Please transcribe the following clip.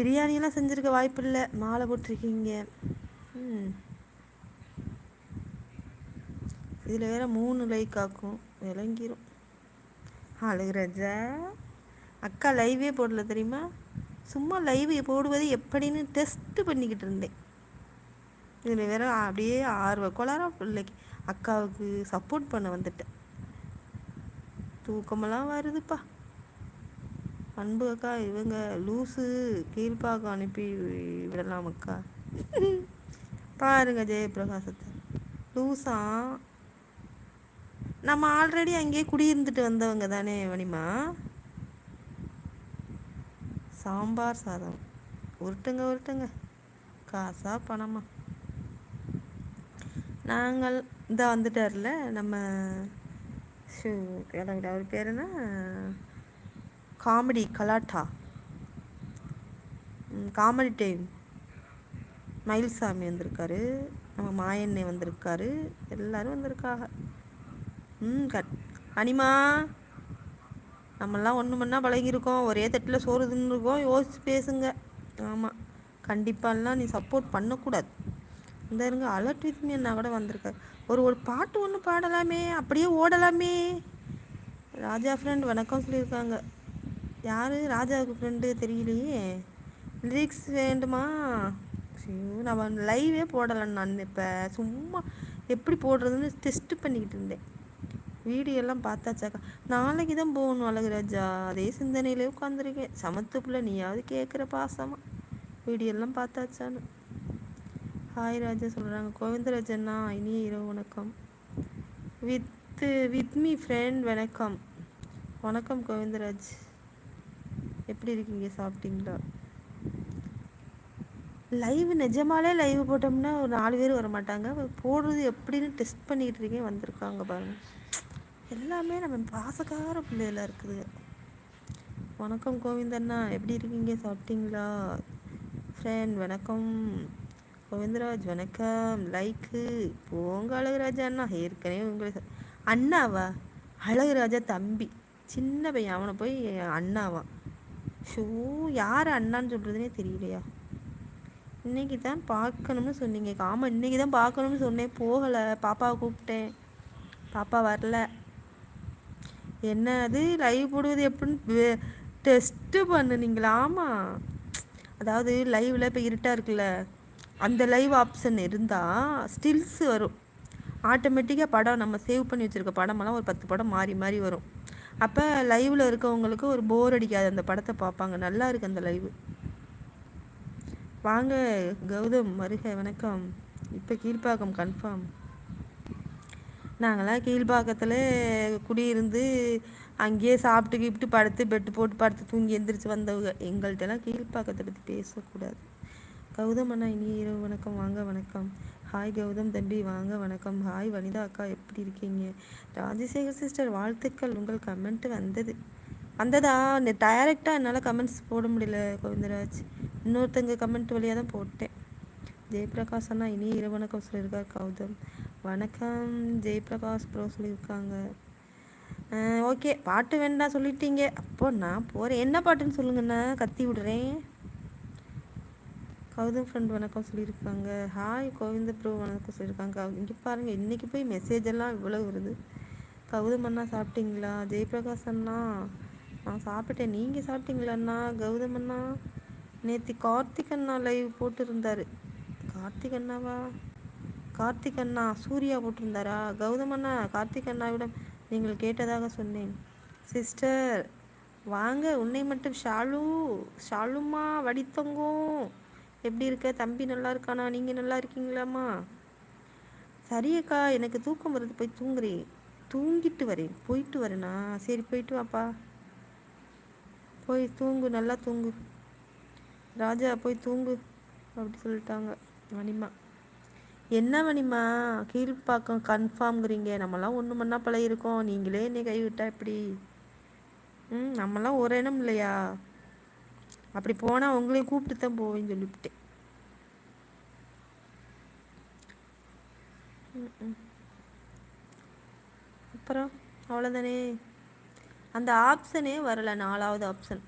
பிரியாணியெல்லாம் செஞ்சுருக்க வாய்ப்பு இல்லை மாலை போட்டிருக்கீங்க. ம். இதில் வேற மூணு லைக் ஆக்கும். விளங்கிரும். அழகுராஜா அக்கா லைவே போடல தெரியுமா? சும்மா லைவ் போடுவது எப்படின்னு டெஸ்ட்டு பண்ணிக்கிட்டு இருந்தேன். இதில் வேற அப்படியே ஆர்வ கோளாறாக பிள்ளைக்கு அக்காவுக்கு சப்போர்ட் பண்ண வந்துட்டேன். தூக்கமெல்லாம் வருதுப்பா. அன்பு அக்கா இவங்க லூஸு கீழ்பாக்கம் அனுப்பி விடலாம் அக்கா. பாருங்க ஜெயபிரகாசத்தை. லூஸா நம்ம ஆல்ரெடி அங்கேயே குடியிருந்துட்டு வந்தவங்க தானே வனிமா சாம்பார் சாதம். உருட்டுங்க உருட்டுங்க. காசா பணமா? நாங்கள் இந்த வந்துட்டார்ல நம்ம ஷூ அவர் பேர் என்ன காமெடி கலாட்டா. Comedy time. மயில்சாமி வந்திருக்காரு. நம்ம மாயண்ணே வந்திருக்காரு. எல்லோரும் வந்திருக்காங்க. ம் கட் அனிமா. நம்மெல்லாம் ஒன்று மணி பழகிருக்கோம் ஒரே தட்டில் சோறு தின்னுருக்கோம் யோசிச்சு பேசுங்க. ஆமாம் கண்டிப்பாலாம் நீ சப்போர்ட் பண்ணக்கூடாது. இந்த இருங்க அலர்ட் வித் என்ன கூட வந்திருக்காரு. ஒரு ஒரு பாட்டு ஒன்று பாடலாமே. அப்படியே ஓடலாமே. ராஜா ஃப்ரெண்ட் வணக்கம் சொல்லியிருக்காங்க. யார்? ராஜாவுக்கு ஃப்ரெண்டு தெரியலையே. லிரிக்ஸ் வேண்டுமா? நான் லைவே போடலை நான் இப்போ சும்மா எப்படி போடுறதுன்னு டெஸ்ட்டு பண்ணிக்கிட்டு இருந்தேன். வீடியோலாம் பார்த்தாச்சாக்கா நாளைக்கு தான் போகணும் அழகுராஜா. அதே சிந்தனையிலே உட்காந்துருக்கேன் சமத்துப்புல நீயாவது கேட்குற பாசமாக வீடியோலாம் பார்த்தாச்சான்னு. ஹாய் ராஜா சொல்கிறாங்க கோவிந்தராஜண்ணா இனிய இரவு வணக்கம். வித் வித் மீ ஃப்ரெண்ட் வணக்கம். வணக்கம் கோவிந்தராஜ். எப்படி இருக்கீங்க? சாப்பிட்டீங்களா? லைவ் நிஜமாலே லைவ் போட்டோம்னா ஒரு நாலு பேர் வர மாட்டாங்க போடுறது எப்படின்னு டெஸ்ட் பண்ணிகிட்டு இருக்கேன் வந்திருக்காங்க பாருங்கள் எல்லாமே நம்ம பாசக்கார பிள்ளைகளாக இருக்குது. வணக்கம் கோவிந்தண்ணா எப்படி இருக்கீங்க? சாப்பிட்டீங்களா? ஃப்ரெண்ட் வணக்கம். கோவிந்தராஜ் வணக்கம். லைக்கு போங்க அழகுராஜா அண்ணா. ஏற்கனவே உங்களுக்கு அண்ணாவா? அழகுராஜா தம்பி. சின்ன பையன். அவனை போய் அண்ணாவான். ஷோ யார் அண்ணான்னு சொல்கிறதுனே தெரியலையா? இன்றைக்கி தான் பார்க்கணும்னு சொன்னீங்க. ஆமாம் இன்றைக்கி தான் பார்க்கணும்னு சொன்னேன். போகலை. பாப்பாவை கூப்பிட்டேன். பாப்பா வரல. என்ன அது லைவ் போடுவது எப்படின்னு டெஸ்ட்டு பண்ணுனீங்களா? ஆமாம் அதாவது லைவில் இப்போ இருட்டாக இருக்குல்ல. அந்த லைவ் ஆப்ஷன் இருந்தால் ஸ்டில்ஸ் வரும். ஆட்டோமேட்டிக்காக படம் நம்ம சேவ் பண்ணி வச்சுருக்க படமெல்லாம் ஒரு பத்து படம் மாறி மாறி வரும். அப்போ லைவில் இருக்கவங்களுக்கு ஒரு போர் அடிக்காது. அந்த படத்தை பார்ப்பாங்க. நல்லா இருக்குது அந்த லைவ் வாங்க கௌதம் வருக வணக்கம். இப்போ கீழ்ப்பாக்கம் கன்ஃபார்ம் நாங்களாம் கீழ்ப்பாக்கத்தில் குடியிருந்து அங்கேயே சாப்பிட்டு கீப்பிட்டு படுத்து பெட்டு போட்டு படுத்து தூங்கி எந்திரிச்சு வந்தவங்க. எங்கள்கிட்டலாம் கீழ்ப்பாக்கத்தை பற்றி பேசக்கூடாது. கௌதம் அண்ணா இனி இரவு வணக்கம். வாங்க வணக்கம். ஹாய் கௌதம் தம்பி. வாங்க வணக்கம். ஹாய் வனிதா அக்கா. எப்படி இருக்கீங்க? ராஜசேகர் சிஸ்டர் வாழ்த்துக்கள். உங்கள் கமெண்ட் வந்தது. வந்ததா? டைரெக்டாக என்னால் கமெண்ட்ஸ் போட முடியல கோவிந்தராஜ். இன்னொருத்தங்க கமெண்ட் வழியாக தான் போட்டேன். ஜெயபிரகாஷ் அண்ணா இனி இரவு வணக்கம் சொல்லியிருக்கார் கௌதம். வணக்கம். ஜெயபிரகாஷ் ப்ரோ சொல்லியிருக்காங்க. ஓகே பாட்டு வேண்டாம் சொல்லிட்டீங்க. அப்போ நான் போகிறேன் என்ன பாட்டுன்னு சொல்லுங்கண்ணா. கத்தி விடுறேன். கௌதம் ஃப்ரெண்ட் வணக்கம் சொல்லியிருக்காங்க. ஹாய் கோவிந்த ப்ரோ வணக்கம் சொல்லியிருக்காங்க. இங்கே பாருங்கள் இன்றைக்கி போய் மெசேஜ் எல்லாம் இவ்வளோ வருது. கௌதம் அண்ணா சாப்பிட்டீங்களா? ஜெயபிரகாஷ் அண்ணா நான் சாப்பிட்டேன். நீங்கள் சாப்பிட்டீங்களா அண்ணா? கௌதம் அண்ணா நேற்று கார்த்திக் அண்ணா லைவ் போட்டிருந்தார். கார்த்திக் அண்ணாவா? கார்த்திக் அண்ணா சூர்யா போட்டிருந்தாரா? கௌதம் அண்ணா கார்த்திக் அண்ணாவிடம் நீங்கள் கேட்டதாக சொன்னேன். சிஸ்டர் வாங்க உன்னை மட்டும் ஷாலு ஷாலுமா வடித்தங்கும் எப்படி இருக்க? தம்பி நல்லா இருக்கானா? நீங்கள் நல்லா இருக்கீங்களாம்மா? சரியக்கா எனக்கு தூக்கம் வருது. போய் தூங்குறேன் தூங்கிட்டு வரேன். போயிட்டு வரேனா? சரி போயிட்டு வாப்பா. போய் தூங்கு. நல்லா தூங்கு. ராஜா போய் தூங்கு. அப்படி சொல்லிட்டாங்க மணிமா என்ன மணிமா கீழ்ப்பாக்கம் கன்ஃபார்ம்ங்கிறீங்க நம்மலாம் ஒன்று மண்ணா பழகிருக்கோம் நீங்களே என்னை கைவிட்டா எப்படி? ம் நம்மலாம் ஒரு இனம் இல்லையா? அப்படி போனால் உங்களையும் கூப்பிட்டு தான் போவேன்னு சொல்லிவிட்டேன். அப்புறம் அவ்வளோதானே அந்த ஆப்ஷனே வரல நாலாவது ஆப்ஷன்